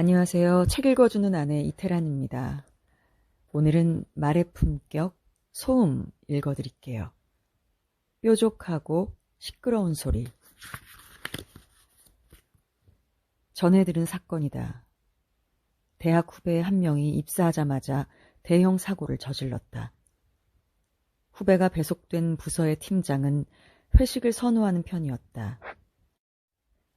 안녕하세요. 책 읽어주는 아내 이태란입니다. 오늘은 말의 품격, 소음 읽어드릴게요. 뾰족하고 시끄러운 소리. 전해 들은 사건이다. 대학 후배 한 명이 입사하자마자 대형 사고를 저질렀다. 후배가 배속된 부서의 팀장은 회식을 선호하는 편이었다.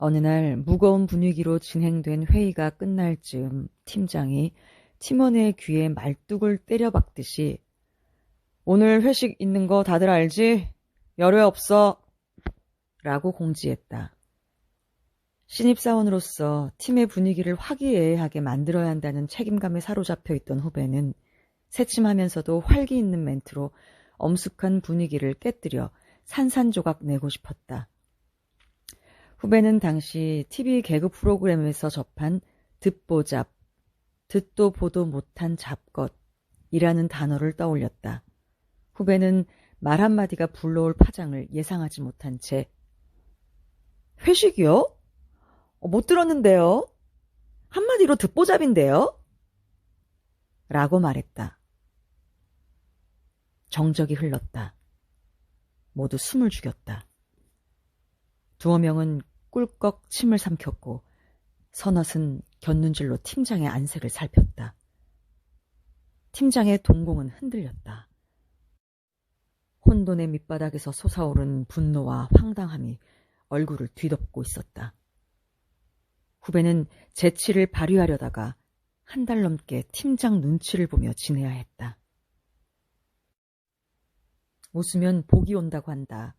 어느 날 무거운 분위기로 진행된 회의가 끝날 즈음 팀장이 팀원의 귀에 말뚝을 때려박듯이 오늘 회식 있는 거 다들 알지? 열외 없어. 라고 공지했다. 신입사원으로서 팀의 분위기를 화기애애하게 만들어야 한다는 책임감에 사로잡혀 있던 후배는 새침하면서도 활기 있는 멘트로 엄숙한 분위기를 깨뜨려 산산조각 내고 싶었다. 후배는 당시 TV 개그 프로그램에서 접한 듣보잡, 듣도 보도 못한 잡것이라는 단어를 떠올렸다. 후배는 말 한마디가 불러올 파장을 예상하지 못한 채 회식이요? 어, 못 들었는데요? 한마디로 듣보잡인데요? 라고 말했다. 정적이 흘렀다. 모두 숨을 죽였다. 두어 명은 꿀꺽 침을 삼켰고 서넛은 곁눈질로 팀장의 안색을 살폈다. 팀장의 동공은 흔들렸다. 혼돈의 밑바닥에서 솟아오른 분노와 황당함이 얼굴을 뒤덮고 있었다. 후배는 재치를 발휘하려다가 한 달 넘게 팀장 눈치를 보며 지내야 했다. 웃으면 복이 온다고 한다.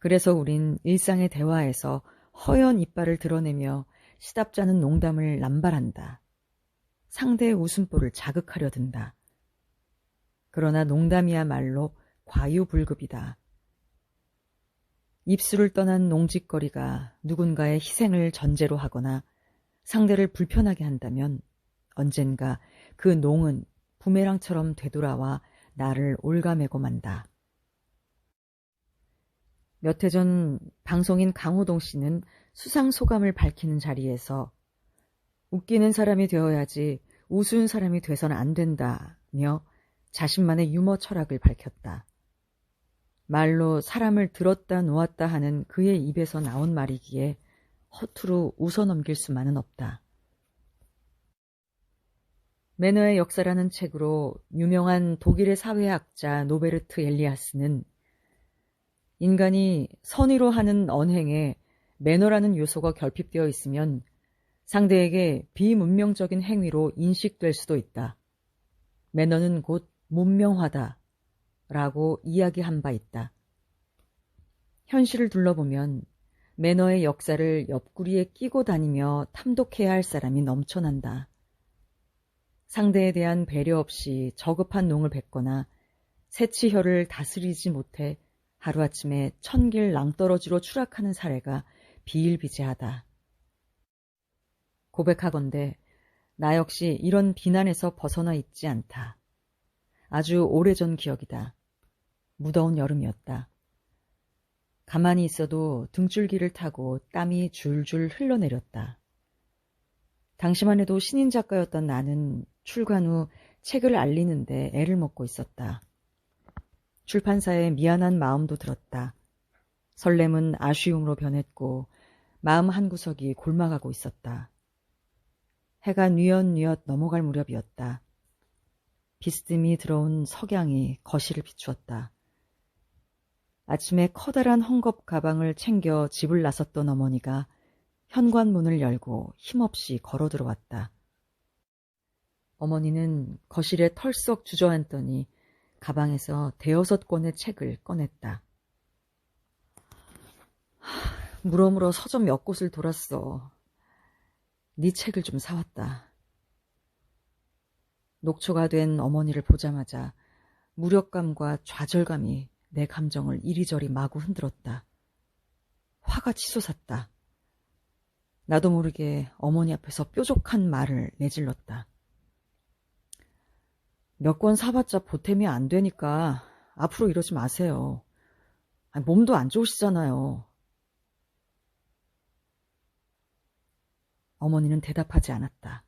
그래서 우린 일상의 대화에서 허연 이빨을 드러내며 시답잖은 농담을 남발한다. 상대의 웃음보를 자극하려 든다. 그러나 농담이야말로 과유불급이다. 입술을 떠난 농짓거리가 누군가의 희생을 전제로 하거나 상대를 불편하게 한다면 언젠가 그 농은 부메랑처럼 되돌아와 나를 올가매고 만다. 몇 해 전 방송인 강호동 씨는 수상 소감을 밝히는 자리에서 웃기는 사람이 되어야지 우스운 사람이 돼서는 안 된다며 자신만의 유머 철학을 밝혔다. 말로 사람을 들었다 놓았다 하는 그의 입에서 나온 말이기에 허투루 웃어 넘길 수만은 없다. 매너의 역사라는 책으로 유명한 독일의 사회학자 노베르트 엘리아스는 인간이 선의로 하는 언행에 매너라는 요소가 결핍되어 있으면 상대에게 비문명적인 행위로 인식될 수도 있다. 매너는 곧 문명화다. 라고 이야기한 바 있다. 현실을 둘러보면 매너의 역사를 옆구리에 끼고 다니며 탐독해야 할 사람이 넘쳐난다. 상대에 대한 배려 없이 저급한 농을 뱉거나 새치혀를 다스리지 못해 하루아침에 천길 낭떠러지로 추락하는 사례가 비일비재하다. 고백하건대 나 역시 이런 비난에서 벗어나 있지 않다. 아주 오래전 기억이다. 무더운 여름이었다. 가만히 있어도 등줄기를 타고 땀이 줄줄 흘러내렸다. 당시만 해도 신인 작가였던 나는 출간 후 책을 알리는데 애를 먹고 있었다. 출판사에 미안한 마음도 들었다. 설렘은 아쉬움으로 변했고 마음 한구석이 골마가고 있었다. 해가 뉘엿뉘엿 넘어갈 무렵이었다. 비스듬히 들어온 석양이 거실을 비추었다. 아침에 커다란 헝겊 가방을 챙겨 집을 나섰던 어머니가 현관문을 열고 힘없이 걸어 들어왔다. 어머니는 거실에 털썩 주저앉더니 가방에서 대여섯 권의 책을 꺼냈다. 물어물어 서점 몇 곳을 돌았어. 네 책을 좀 사왔다. 녹초가 된 어머니를 보자마자 무력감과 좌절감이 내 감정을 이리저리 마구 흔들었다. 화가 치솟았다. 나도 모르게 어머니 앞에서 뾰족한 말을 내질렀다. 몇 권 사봤자 보탬이 안 되니까 앞으로 이러지 마세요. 몸도 안 좋으시잖아요. 어머니는 대답하지 않았다.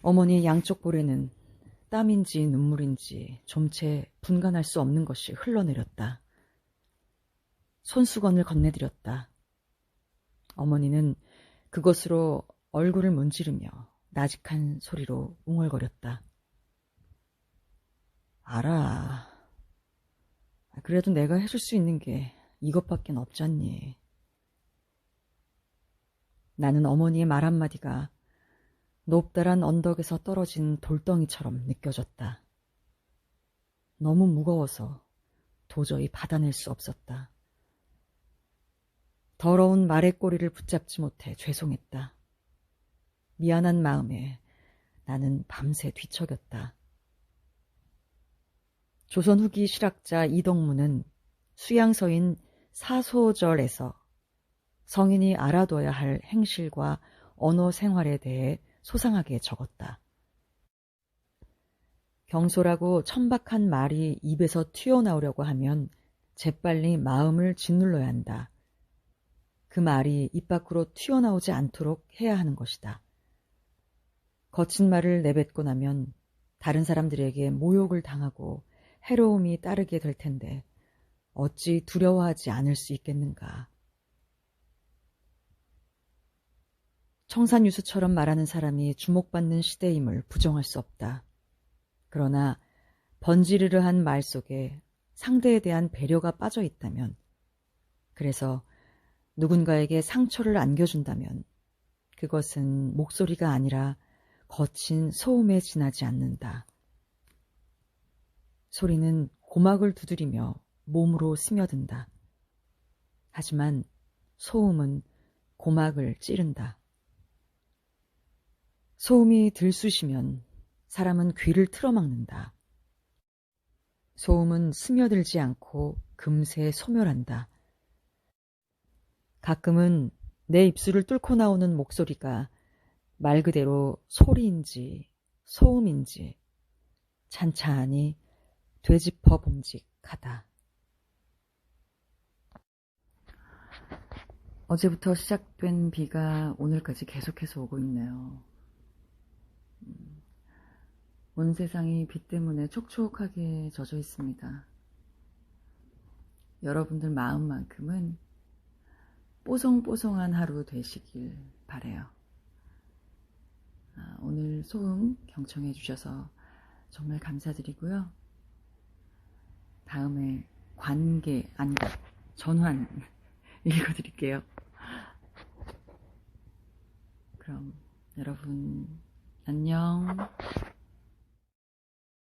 어머니의 양쪽 볼에는 땀인지 눈물인지 좀채 분간할 수 없는 것이 흘러내렸다. 손수건을 건네드렸다. 어머니는 그것으로 얼굴을 문지르며 나직한 소리로 웅얼거렸다. 알아. 그래도 내가 해줄 수 있는 게 이것밖엔 없잖니. 나는 어머니의 말 한마디가 높다란 언덕에서 떨어진 돌덩이처럼 느껴졌다. 너무 무거워서 도저히 받아낼 수 없었다. 더러운 말의 꼬리를 붙잡지 못해 죄송했다. 미안한 마음에 나는 밤새 뒤척였다. 조선 후기 실학자 이덕무는 수양서인 사소절에서 성인이 알아둬야 할 행실과 언어 생활에 대해 소상하게 적었다. 경솔하고 천박한 말이 입에서 튀어나오려고 하면 재빨리 마음을 짓눌러야 한다. 그 말이 입 밖으로 튀어나오지 않도록 해야 하는 것이다. 거친 말을 내뱉고 나면 다른 사람들에게 모욕을 당하고 해로움이 따르게 될 텐데 어찌 두려워하지 않을 수 있겠는가. 청산유수처럼 말하는 사람이 주목받는 시대임을 부정할 수 없다. 그러나 번지르르한 말 속에 상대에 대한 배려가 빠져 있다면, 그래서 누군가에게 상처를 안겨준다면, 그것은 목소리가 아니라 거친 소음에 지나지 않는다. 소리는 고막을 두드리며 몸으로 스며든다. 하지만 소음은 고막을 찌른다. 소음이 들쑤시면 사람은 귀를 틀어막는다. 소음은 스며들지 않고 금세 소멸한다. 가끔은 내 입술을 뚫고 나오는 목소리가 말 그대로 소리인지 소음인지 찬찬히 되짚어 봄직하다. 어제부터 시작된 비가 오늘까지 계속해서 오고 있네요. 온 세상이 비 때문에 촉촉하게 젖어 있습니다. 여러분들 마음만큼은 뽀송뽀송한 하루 되시길 바래요. 아, 오늘 소음 경청해 주셔서 정말 감사드리고요. 다음에 관계, 아니, 전환 읽어드릴게요. 그럼 여러분 안녕.